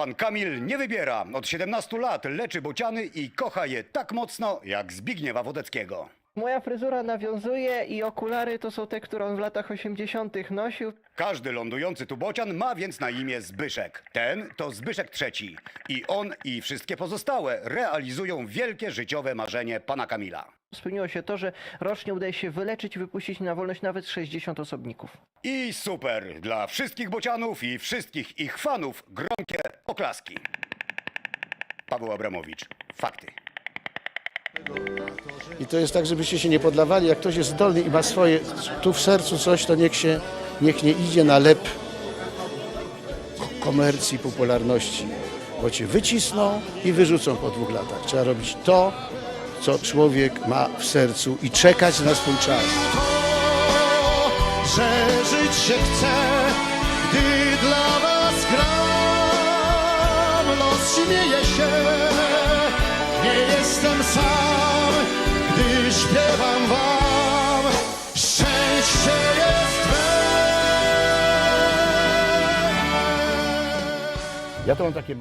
Pan Kamil nie wybiera. Od 17 lat leczy bociany i kocha je tak mocno jak Zbigniewa Wodeckiego. Moja fryzura nawiązuje i okulary to są te, które on w latach 80. nosił. Każdy lądujący tu bocian ma więc na imię Zbyszek. Ten to Zbyszek trzeci. I on i wszystkie pozostałe realizują wielkie życiowe marzenie pana Kamila. Spełniło się to, że rocznie udaje się wyleczyć i wypuścić na wolność nawet 60 osobników. I super! Dla wszystkich bocianów i wszystkich ich fanów gromkie oklaski. Paweł Abramowicz. Fakty. I to jest tak, żebyście się nie podlawali. Jak ktoś jest zdolny i ma swoje tu w sercu coś, to niech się, niech nie idzie na lep komercji, popularności, bo cię wycisną i wyrzucą po dwóch latach. Trzeba robić to, co człowiek ma w sercu i czekać na swój czas. że żyć się chce, gdy dla was gram. Los śmieje się, nie jestem sam, śpiewam wam. Szczęście jest we. Ja to mam takie